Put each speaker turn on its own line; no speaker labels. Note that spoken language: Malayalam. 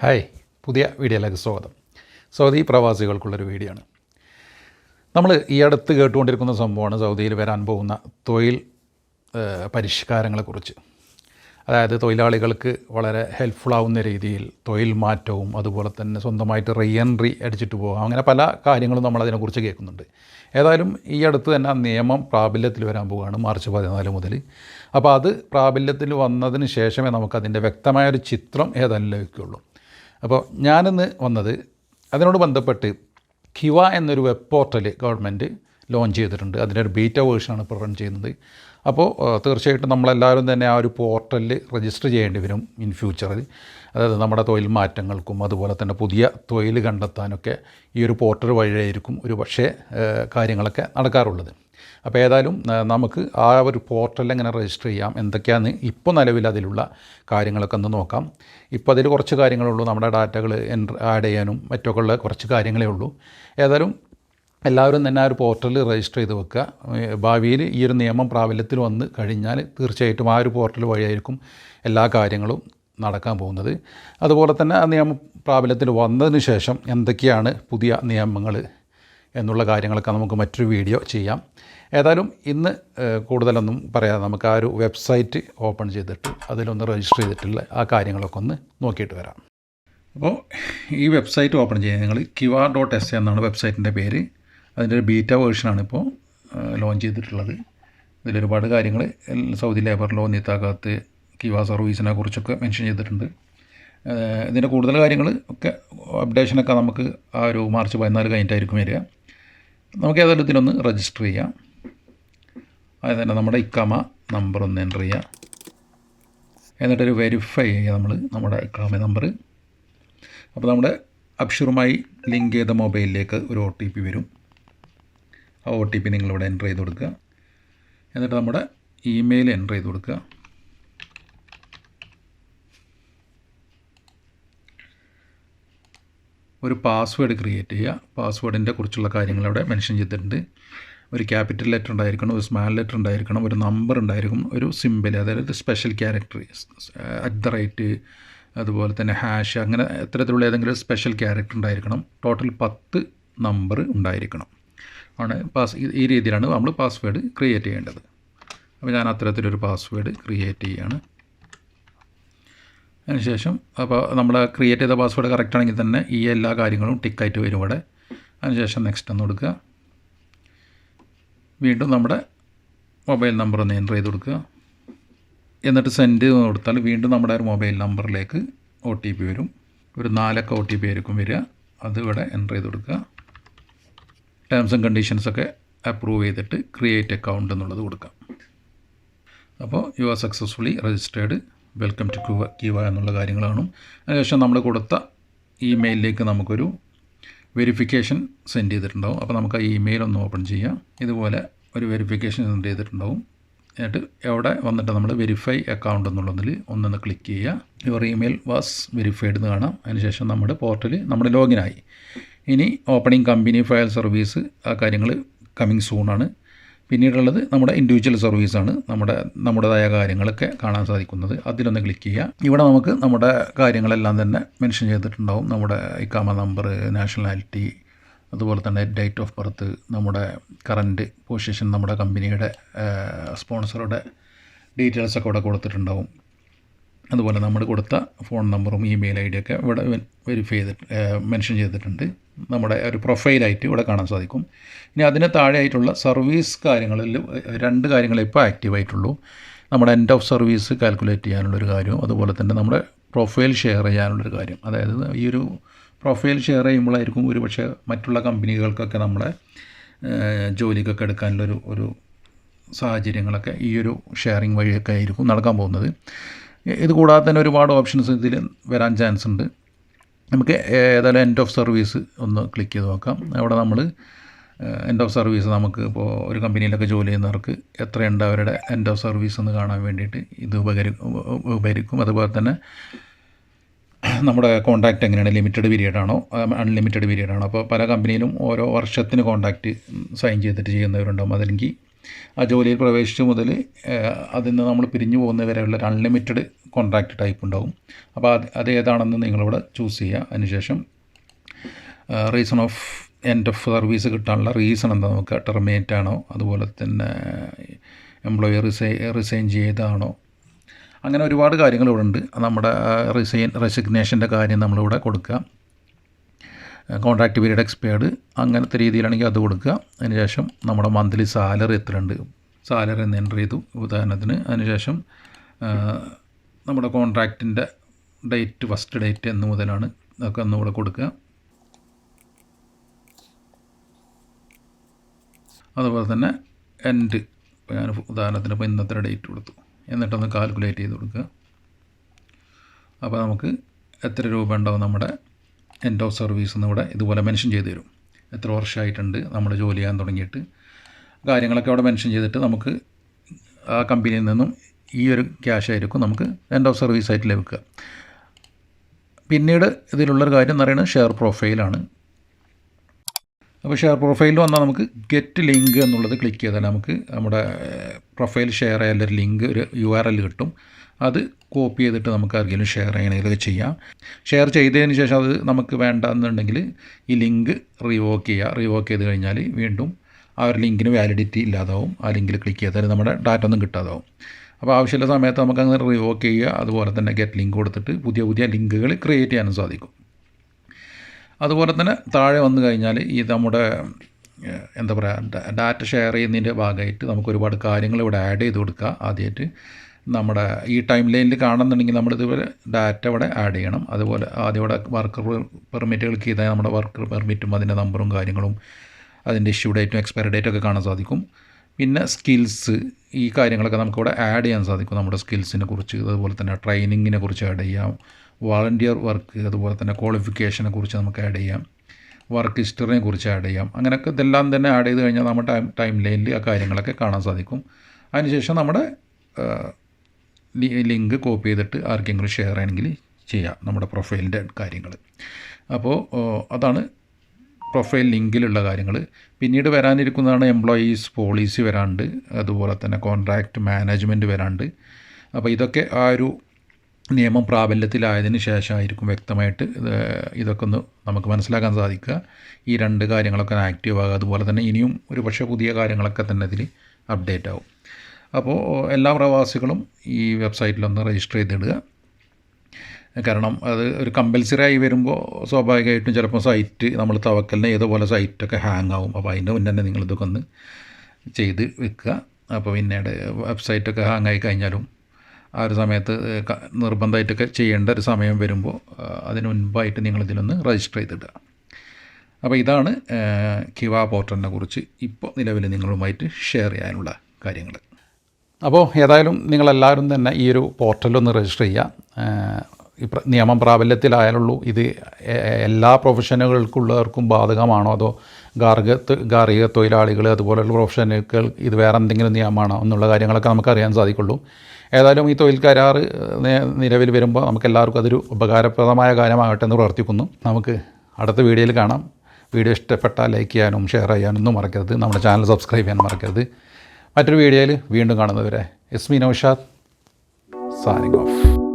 ഹായ് പുതിയ വീഡിയോയിലേക്ക് സ്വാഗതം. സൗദി പ്രവാസികൾക്കുള്ളൊരു വീഡിയോ ആണ് നമ്മൾ ഈ അടുത്ത് കേട്ടുകൊണ്ടിരിക്കുന്ന സംഭവമാണ് സൗദിയിൽ വരാൻ പോകുന്ന തൊഴിൽ പരിഷ്കാരങ്ങളെക്കുറിച്ച്. അതായത് തൊഴിലാളികൾക്ക് വളരെ ഹെൽപ്ഫുള്ളാവുന്ന രീതിയിൽ തൊഴിൽ മാറ്റവും അതുപോലെ തന്നെ സ്വന്തമായിട്ട് റീ എൻട്രി അടിച്ചിട്ട് പോകാം അങ്ങനെ പല കാര്യങ്ങളും നമ്മൾ അതിനെക്കുറിച്ച് കേൾക്കുന്നുണ്ട്. ഏതായാലും ഈ അടുത്ത് തന്നെ നിയമം പ്രാബല്യത്തിൽ വരാൻ പോവുകയാണ് മാർച്ച് പതിനാല് മുതൽ. അപ്പോൾ അത് പ്രാബല്യത്തിൽ വന്നതിന് ശേഷമേ നമുക്കതിന്റെ വ്യക്തമായൊരു ചിത്രം ഏതായാലും ലഭിക്കുകയുള്ളൂ. അപ്പോൾ ഞാനിന്ന് വന്നത് അതിനോട് ബന്ധപ്പെട്ട് കിവ എന്നൊരു വെബ് പോർട്ടൽ ഗവൺമെന്റ് ലോഞ്ച് ചെയ്തിട്ടുണ്ട്. അതിന്റെ ഒരു ബീറ്റ വേർഷനാണ് ഇപ്പോൾ റൺ ചെയ്യുന്നത്. അപ്പോൾ തീർച്ചയായിട്ടും നമ്മളെല്ലാവരും തന്നെ ആ ഒരു പോർട്ടലിൽ രജിസ്റ്റർ ചെയ്യേണ്ടി വരും ഇൻ ഫ്യൂച്ചറിൽ അതായത് നമ്മുടെ തൊഴിൽ മാറ്റങ്ങൾക്കും അതുപോലെ തന്നെ പുതിയ തൊഴിൽ കണ്ടെത്താനൊക്കെ ഈ ഒരു പോർട്ടൽ വഴിയായിരിക്കും ഒരു പക്ഷേ കാര്യങ്ങളൊക്കെ നടക്കാറുള്ളത്. അപ്പോൾ ഏതായാലും നമുക്ക് ആ ഒരു പോർട്ടലിൽ എങ്ങനെ രജിസ്റ്റർ ചെയ്യാം എന്തൊക്കെയാണ് ഇപ്പോൾ നിലവിൽ അതിലുള്ള കാര്യങ്ങളൊക്കെ ഒന്ന് നോക്കാം. ഇപ്പോൾ അതിൽ കുറച്ച് കാര്യങ്ങളുള്ളൂ നമ്മുടെ ഡാറ്റകൾ ആഡ് ചെയ്യാനും മറ്റൊക്കെ ഉള്ള കുറച്ച് കാര്യങ്ങളേ ഉള്ളൂ. ഏതായാലും എല്ലാവരും തന്നെ ആ ഒരു പോർട്ടലിൽ രജിസ്റ്റർ ചെയ്ത് വെക്കുക. ഭാവിയിൽ ഈ ഒരു നിയമം പ്രാബല്യത്തിൽ വന്ന് കഴിഞ്ഞാൽ തീർച്ചയായിട്ടും ആ ഒരു പോർട്ടൽ വഴിയായിരിക്കും എല്ലാ കാര്യങ്ങളും നടക്കാൻ പോകുന്നത്. അതുപോലെ തന്നെ ആ നിയമം പ്രാബല്യത്തിൽ വന്നതിന് ശേഷം എന്തൊക്കെയാണ് പുതിയ നിയമങ്ങൾ എന്നുള്ള കാര്യങ്ങളൊക്കെ നമുക്ക് മറ്റൊരു വീഡിയോ ചെയ്യാം. ഏതായാലും ഇന്ന് കൂടുതലൊന്നും പറയാതെ നമുക്ക് ആ ഒരു വെബ്സൈറ്റ് ഓപ്പൺ ചെയ്തിട്ട് അതിലൊന്ന് രജിസ്റ്റർ ചെയ്തിട്ടുള്ള ആ കാര്യങ്ങളൊക്കെ ഒന്ന് നോക്കിയിട്ട് വരാം. അപ്പോൾ ഈ വെബ്സൈറ്റ് ഓപ്പൺ ചെയ്യുക നിങ്ങൾ കിവ ഡോട്ട് എസ് എന്നാണ് വെബ്സൈറ്റിന്റെ പേര്. അതിന്റെ ഒരു ബീറ്റ വേർഷനാണ് ഇപ്പോൾ ലോഞ്ച് ചെയ്തിട്ടുള്ളത്. ഇതിലൊരുപാട് കാര്യങ്ങൾ Saudi labour law Nitaqat Qiwa സർവീസിനെ കുറിച്ചൊക്കെ മെൻഷൻ ചെയ്തിട്ടുണ്ട്. ഇതിന്റെ കൂടുതൽ കാര്യങ്ങൾ ഒക്കെ അപ്ഡേഷനൊക്കെ നമുക്ക് ആ ഒരു മാർച്ച് പതിനാല് കഴിഞ്ഞിട്ടായിരിക്കും വരിക. നമുക്ക് ഏതായാലും ഇതിലൊന്ന് രജിസ്റ്റർ ചെയ്യാം. അതായത് തന്നെ നമ്മുടെ ഇക്കാമ നമ്പർ ഒന്ന് എന്റർ ചെയ്യുക എന്നിട്ടൊരു വെരിഫൈ ചെയ്യുക നമ്മൾ നമ്മുടെ ഇക്കാമ നമ്പർ അപ്പോൾ നമ്മുടെ അക്ഷറുമായി ലിങ്ക് ചെയ്ത മൊബൈലിലേക്ക് ഒരു ഒ ടി പി വരും. ആ ഒ ടി പി നിങ്ങളിവിടെ എന്റർ ചെയ്ത് കൊടുക്കുക. എന്നിട്ട് നമ്മുടെ ഇമെയിൽ എന്റർ ചെയ്ത് കൊടുക്കുക. ഒരു പാസ്വേഡ് ക്രിയേറ്റ് ചെയ്യുക. പാസ്വേഡിന്റെ കുറിച്ചുള്ള കാര്യങ്ങൾ അവിടെ മെൻഷൻ ചെയ്തിട്ടുണ്ട്. ഒരു ക്യാപിറ്റൽ ലെറ്റർ ഉണ്ടായിരിക്കണം ഒരു സ്മാൾ ലെറ്റർ ഉണ്ടായിരിക്കണം ഒരു നമ്പർ ഉണ്ടായിരിക്കും ഒരു സിമ്പിൾ അതായത് special character at the rate അതുപോലെ തന്നെ ഹാഷ് അങ്ങനെ ഇത്തരത്തിലുള്ള ഏതെങ്കിലും സ്പെഷ്യൽ ക്യാരക്ടർ ഉണ്ടായിരിക്കണം. ടോട്ടൽ പത്ത് നമ്പർ ഉണ്ടായിരിക്കണം. ആണ് പാസ് ഈ രീതിയിലാണ് നമ്മൾ പാസ്വേഡ് ക്രിയേറ്റ് ചെയ്യേണ്ടത്. അപ്പോൾ ഞാൻ അത്തരത്തിലൊരു പാസ്വേഡ് ക്രിയേറ്റ് ചെയ്യുകയാണ് അതിനുശേഷം അപ്പോൾ നമ്മൾ ക്രിയേറ്റ് ചെയ്ത പാസ്വേഡ് കറക്റ്റ് ആണെങ്കിൽ തന്നെ ഈ എല്ലാ കാര്യങ്ങളും ടിക്കായിട്ട് വരും ഇവിടെ. അതിനുശേഷം നെക്സ്റ്റ് എന്ന് കൊടുക്കുക. വീണ്ടും നമ്മുടെ മൊബൈൽ നമ്പർ ഒന്ന് എന്റർ ചെയ്ത് കൊടുക്കുക. എന്നിട്ട് സെൻഡ് എന്ന് കൊടുത്താൽ വീണ്ടും നമ്മുടെ ഒരു മൊബൈൽ നമ്പറിലേക്ക് ഒ ടി പി വരും. ഒരു നാലക്ക ഒ ടി പി ആയിരിക്കും വരിക. അത് ഇവിടെ എന്റർ ചെയ്ത് കൊടുക്കുക. ടേംസ് ആൻഡ് കണ്ടീഷൻസൊക്കെ അപ്രൂവ് ചെയ്തിട്ട് ക്രിയേറ്റ് അക്കൗണ്ട് എന്നുള്ളത് കൊടുക്കാം. അപ്പോൾ you are successfully registered welcome to Qiwa Qiwa എന്നുള്ള കാര്യങ്ങളാണ്. അതിനുശേഷം നമ്മൾ കൊടുത്ത ഇമെയിലിലേക്ക് നമുക്കൊരു വെരിഫിക്കേഷൻ സെൻഡ് ചെയ്തിട്ടുണ്ടാവും. അപ്പോൾ നമുക്ക് ആ ഇമെയിൽ ഒന്ന് ഓപ്പൺ ചെയ്യാം. ഇതുപോലെ ഒരു വെരിഫിക്കേഷൻ സെൻഡ് ചെയ്തിട്ടുണ്ടാവും. എന്നിട്ട് എവിടെ വന്നിട്ട് നമ്മൾ വെരിഫൈ അക്കൗണ്ട് എന്നുള്ളതിൽ ഒന്നൊന്ന് ക്ലിക്ക് ചെയ്യുക. യുവർ ഇമെയിൽ വാസ് വെരിഫൈഡ് എന്ന് കാണാം. അതിനുശേഷം നമ്മുടെ പോർട്ടൽ നമ്മുടെ ആയി. ഇനി ഓപ്പണിംഗ് കമ്പനി ഫയൽ സർവീസ് ആ കാര്യങ്ങൾ കമ്മിങ് സൂണാണ് പിന്നീടുള്ളത് നമ്മുടെ ഇൻഡിവിജ്വൽ സർവീസാണ് നമ്മുടെ നമ്മുടേതായ കാര്യങ്ങളൊക്കെ കാണാൻ സാധിക്കുന്നത്. അതിലൊന്ന് ക്ലിക്ക് ചെയ്യുക. ഇവിടെ നമുക്ക് നമ്മുടെ കാര്യങ്ങളെല്ലാം തന്നെ മെൻഷൻ ചെയ്തിട്ടുണ്ടാവും. നമ്മുടെ ഇക്കാമ നമ്പർ നാഷണാലിറ്റി അതുപോലെ തന്നെ ഡേറ്റ് ഓഫ് ബർത്ത് നമ്മുടെ കറന്റ് പൊസിഷൻ നമ്മുടെ കമ്പനിയുടെ സ്പോൺസറുടെ ഡീറ്റെയിൽസൊക്കെ ഇവിടെ കൊടുത്തിട്ടുണ്ടാവും. അതുപോലെ നമ്മൾ കൊടുത്ത ഫോൺ നമ്പറും ഇമെയിൽ ഐ ഡിയൊക്കെ ഇവിടെ വെരിഫൈ ചെയ്തിട്ട് മെൻഷൻ ചെയ്തിട്ടുണ്ട്. നമ്മുടെ ഒരു പ്രൊഫൈലായിട്ട് ഇവിടെ കാണാൻ സാധിക്കും. ഇനി അതിന് താഴെയായിട്ടുള്ള സർവീസ് കാര്യങ്ങളിൽ രണ്ട് കാര്യങ്ങളെ ഇപ്പോൾ ആക്റ്റീവായിട്ടുള്ളൂ നമ്മുടെ എൻഡ് ഓഫ് സർവീസ് കാൽക്കുലേറ്റ് ചെയ്യാനുള്ളൊരു കാര്യവും അതുപോലെ തന്നെ നമ്മുടെ പ്രൊഫൈൽ ഷെയർ ചെയ്യാനുള്ളൊരു കാര്യം. അതായത് ഈ ഒരു പ്രൊഫൈൽ ഷെയർ ചെയ്യുമ്പോഴായിരിക്കും ഒരു പക്ഷേ മറ്റുള്ള കമ്പനികൾക്കൊക്കെ നമ്മളെ ജോലിക്കൊക്കെ എടുക്കാനുള്ളൊരു ഒരു സാഹചര്യങ്ങളൊക്കെ ഈ ഒരു ഷെയറിങ് വഴിയൊക്കെ ആയിരിക്കും നടക്കാൻ പോകുന്നത്. ഇത് കൂടാതെ തന്നെ ഒരുപാട് ഓപ്ഷൻസ് ഇതിൽ വരാൻ ചാൻസ് ഉണ്ട്. നമുക്ക് ഏതായാലും എൻഡ് ഓഫ് സർവീസ് ഒന്ന് ക്ലിക്ക് ചെയ്ത് നോക്കാം. അവിടെ നമ്മൾ എൻഡ് ഓഫ് സർവീസ് നമുക്ക് ഇപ്പോൾ ഒരു കമ്പനിയിലൊക്കെ ജോലി ചെയ്യുന്നവർക്ക് എത്രയുണ്ട് അവരുടെ എൻഡ് ഓഫ് സർവീസ് എന്ന് കാണാൻ വേണ്ടിയിട്ട് ഇത് ഉപകരി ഉപകരിക്കും. അതുപോലെ തന്നെ നമ്മുടെ കോൺടാക്റ്റ് എങ്ങനെയാണ്? ലിമിറ്റഡ് പീരീഡ് ആണോ? അൺലിമിറ്റഡ് പീരീഡ് ആണോ? അപ്പോൾ പല കമ്പനിയിലും ഓരോ വർഷത്തിന് കോൺടാക്റ്റ് സൈൻ ചെയ്തിട്ട് ചെയ്യുന്നവരുണ്ടാകും അതല്ലെങ്കിൽ ആ ജോലിയിൽ പ്രവേശിച്ച മുതൽ അതിൽ നിന്ന് നമ്മൾ പിരിഞ്ഞു പോകുന്നവരെയുള്ള ഒരു അൺലിമിറ്റഡ് കോൺട്രാക്റ്റ് ടൈപ്പ് ഉണ്ടാവും. അപ്പോൾ അത് അത് ഏതാണെന്ന് നിങ്ങളിവിടെ ചൂസ് ചെയ്യുക അതിനുശേഷം reason of end of service കിട്ടാനുള്ള റീസൺ എന്താ നമുക്ക് ടെർമിനേറ്റ് ആണോ? അതുപോലെ തന്നെ എംപ്ലോയി റിസൈ റിസൈൻ ചെയ്താണോ അങ്ങനെ ഒരുപാട് കാര്യങ്ങൾ ഇവിടെ ഉണ്ട് നമ്മുടെ റിസൈൻ റെസിഗ്നേഷന്റെ കാര്യം നമ്മളിവിടെ കൊടുക്കുക കോൺട്രാക്റ്റ് പീരീഡ് എക്സ്പയർഡ് അങ്ങനത്തെ രീതിയിലാണെങ്കിൽ അത് കൊടുക്കുക. അതിനുശേഷം നമ്മുടെ മന്ത്ലി സാലറി എത്രയുണ്ട്? സാലറി എന്ന് എന്റർ ചെയ്തു. ഉദാഹരണത്തിന് അതിനുശേഷം നമ്മുടെ കോൺട്രാക്റ്റിന്റെ ഡേറ്റ് ഫസ്റ്റ് ഡേറ്റ് എന്ന് മുതലാണ് അതൊക്കെ ഒന്നുകൂടെ കൊടുക്കുക. അതുപോലെ തന്നെ എൻഡ് ഞാൻ ഉദാഹരണത്തിന് ഇപ്പോൾ ഇന്നത്തെ ഡേറ്റ് കൊടുത്തു. എന്നിട്ടൊന്ന് കാൽക്കുലേറ്റ് ചെയ്ത് കൊടുക്കുക. അപ്പോൾ നമുക്ക് എത്ര രൂപ ഉണ്ടാവും നമ്മുടെ എൻഡ് ഓഫ് സർവീസ് എന്നിവിടെ ഇതുപോലെ മെൻഷൻ ചെയ്ത് തരും. എത്ര വർഷമായിട്ടുണ്ട് നമ്മൾ ജോലി ചെയ്യാൻ തുടങ്ങിയിട്ട്. കാര്യങ്ങളൊക്കെ അവിടെ മെൻഷൻ ചെയ്തിട്ട് നമുക്ക് ആ കമ്പനിയിൽ നിന്നും ഈ ഒരു ക്യാഷ് ആയിരിക്കും നമുക്ക് എൻഡ് ഓഫ് സർവീസ് ആയിട്ട് ലഭിക്കുക. പിന്നീട് ഇതിലുള്ളൊരു കാര്യം എന്ന് പറയുന്നത് ഷെയർ പ്രൊഫൈലാണ് അപ്പോൾ ഷെയർ പ്രൊഫൈലിൽ വന്നാൽ നമുക്ക് ഗെറ്റ് ലിങ്ക് എന്നുള്ളത് ക്ലിക്ക് ചെയ്താൽ നമുക്ക് നമ്മുടെ പ്രൊഫൈൽ ഷെയർ ചെയ്യാൻ ഒരു ലിങ്ക് ഒരു യു ആർ എൽ കിട്ടും. അത് കോപ്പി ചെയ്തിട്ട് നമുക്ക് ആർക്കെങ്കിലും ഷെയർ ചെയ്യണമെങ്കിലൊക്കെ ചെയ്യാം. ഷെയർ ചെയ്തതിന് ശേഷം അത് നമുക്ക് വേണ്ട എന്നുണ്ടെങ്കിൽ ഈ ലിങ്ക് റിവോക്ക് ചെയ്യുക റിവോക്ക് ചെയ്ത് കഴിഞ്ഞാൽ വീണ്ടും ആ ഒരു ലിങ്കിന് വാലിഡിറ്റി ഇല്ലാതാവും. ആ ലിങ്കിൽ ക്ലിക്ക് ചെയ്താൽ നമ്മുടെ ഡാറ്റ ഒന്നും കിട്ടാതാവും. അപ്പോൾ ആവശ്യമുള്ള സമയത്ത് നമുക്ക് അങ്ങനെ റിവോക്ക് ചെയ്യുക. അതുപോലെ തന്നെ ഗെറ്റ് ലിങ്ക് കൊടുത്തിട്ട് പുതിയ പുതിയ ലിങ്കുകൾ ക്രിയേറ്റ് ചെയ്യാനും സാധിക്കും. അതുപോലെ തന്നെ താഴെ വന്നു കഴിഞ്ഞാൽ ഈ നമ്മുടെ എന്താ പറയുക ഡാറ്റ ഷെയർ ചെയ്യുന്നതിന്റെ ഭാഗമായിട്ട് നമുക്ക് ഒരുപാട് കാര്യങ്ങൾ ഇവിടെ ആഡ് ചെയ്ത് കൊടുക്കുക ആദ്യമായിട്ട്. നമ്മുടെ ഈ ടൈം ലൈനിൽ കാണുന്നുണ്ടെങ്കിൽ നമ്മൾ ഇതുപോലെ ഡാറ്റ ഇവിടെ ആഡ് ചെയ്യണം. അതുപോലെ ആദ്യം ഇവിടെ വർക്കർ പെർമിറ്റ് ക്ലിക്ക് ചെയ്താൽ നമ്മുടെ വർക്കർ പെർമിറ്റും അതിന്റെ നമ്പറും കാര്യങ്ങളും അതിന്റെ ഇഷ്യൂ ഡേറ്റും എക്സ്പയറി ഡേറ്റും ഒക്കെ കാണാൻ സാധിക്കും. പിന്നെ സ്കിൽസ് ഈ കാര്യങ്ങളൊക്കെ നമുക്കിവിടെ ആഡ് ചെയ്യാൻ സാധിക്കും നമ്മുടെ സ്കിൽസിനെ കുറിച്ച്. അതുപോലെ തന്നെ ട്രെയിനിങ്ങിനെ കുറിച്ച് ആഡ് ചെയ്യാം. വാളണ്ടിയർ വർക്ക് അതുപോലെ തന്നെ ക്വാളിഫിക്കേഷനെ കുറിച്ച് നമുക്ക് ആഡ് ചെയ്യാം. വർക്ക് ഹിസ്റ്ററിനെ കുറിച്ച് ആഡ് ചെയ്യാം. അങ്ങനെയൊക്കെ ഇതെല്ലാം തന്നെ ആഡ് ചെയ്ത് കഴിഞ്ഞാൽ നമ്മുടെ ടൈം ടൈം ലൈനിൽ ആ കാര്യങ്ങളൊക്കെ കാണാൻ സാധിക്കും. അതിനുശേഷം നമ്മുടെ ലിങ്ക് കോപ്പി ചെയ്തിട്ട് ആർക്കെങ്കിലും ഷെയർ ആണെങ്കിൽ ചെയ്യാം നമ്മുടെ പ്രൊഫൈലിന്റെ കാര്യങ്ങൾ. അപ്പോൾ അതാണ് പ്രൊഫൈൽ ലിങ്കിലുള്ള കാര്യങ്ങൾ പിന്നീട് വരാനിരിക്കുന്നതാണ് എംപ്ലോയീസ് പോളിസി വരാണ്ട്. അതുപോലെ തന്നെ കോൺട്രാക്റ്റ് മാനേജ്മെന്റ് വരാണ്ട്. അപ്പോൾ ഇതൊക്കെ ആ ഒരു നിയമം പ്രാബല്യത്തിലായതിന് ശേഷമായിരിക്കും വ്യക്തമായിട്ട് ഇത് ഇതൊക്കെ ഒന്ന് നമുക്ക് മനസ്സിലാക്കാൻ സാധിക്കുക. ഈ രണ്ട് കാര്യങ്ങളൊക്കെ ആക്റ്റീവ് ആകുക. അതുപോലെ തന്നെ ഇനിയും ഒരു പക്ഷേ പുതിയ കാര്യങ്ങളൊക്കെ തന്നെ ഇതിൽ അപ്ഡേറ്റ് ആവും. അപ്പോൾ എല്ലാ പ്രവാസികളും ഈ വെബ്സൈറ്റിലൊന്ന് രജിസ്റ്റർ ചെയ്തിടുക. കാരണം അത് ഒരു കമ്പൽസറി ആയി വരുമ്പോൾ സ്വാഭാവികമായിട്ടും ചിലപ്പോൾ സൈറ്റ് നമ്മൾ തവക്കലിന് ഏതുപോലെ സൈറ്റൊക്കെ ഹാങ് ആവും. അപ്പോൾ അതിന്റെ മുന്നേ തന്നെ നിങ്ങൾ ഇതൊക്കെ ഒന്ന് ചെയ്ത് വെക്കുക. അപ്പോൾ പിന്നീട് വെബ്സൈറ്റൊക്കെ ഹാങ് ആയി കഴിഞ്ഞാലും ആ ഒരു സമയത്ത് നിർബന്ധമായിട്ടൊക്കെ ചെയ്യേണ്ട ഒരു സമയം വരുമ്പോൾ അതിന് മുൻപായിട്ട് നിങ്ങൾ ഇതിലൊന്ന് രജിസ്റ്റർ ചെയ്തിടുക. അപ്പോൾ ഇതാണ് കിവാ പോർട്ടലിനെ കുറിച്ച് ഇപ്പോൾ നിലവിൽ നിങ്ങളുമായിട്ട് ഷെയർ ചെയ്യാനുള്ള കാര്യങ്ങൾ അപ്പോൾ ഏതായാലും നിങ്ങളെല്ലാവരും തന്നെ ഈ ഒരു പോർട്ടലൊന്ന് രജിസ്റ്റർ ചെയ്യുക. നിയമം പ്രാബല്യത്തിലായാലുള്ളൂ ഇത് എല്ലാ പ്രൊഫഷനുകൾക്കുള്ളവർക്കും ബാധകമാണോ? അതോ ഗാർഹിക ഗാർഹിക തൊഴിലാളികൾ അതുപോലെയുള്ള പ്രൊഫഷനുകൾ ഇത് വേറെ എന്തെങ്കിലും നിയമമാണോ എന്നുള്ള കാര്യങ്ങളൊക്കെ നമുക്ക് അറിയാൻ സാധിക്കുള്ളൂ. ഏതായാലും ഈ തൊഴിൽ കരാർ നിലവിൽ വരുമ്പോൾ നമുക്ക് എല്ലാവർക്കും അതൊരു ഉപകാരപ്രദമായ കാര്യമാകട്ടെ എന്ന് പ്രവർത്തിക്കുന്നു നമുക്ക് അടുത്ത വീഡിയോയിൽ കാണാം. വീഡിയോ ഇഷ്ടപ്പെട്ടാൽ ലൈക്ക് ചെയ്യാനും ഷെയർ ചെയ്യാനും ഒന്നും മറക്കരുത്. നമ്മുടെ ചാനൽ സബ്സ്ക്രൈബ് ചെയ്യാൻ മറക്കരുത്. മറ്റൊരു വീഡിയോയിൽ വീണ്ടും കാണുന്നവരെ S Esmi Naushad signing off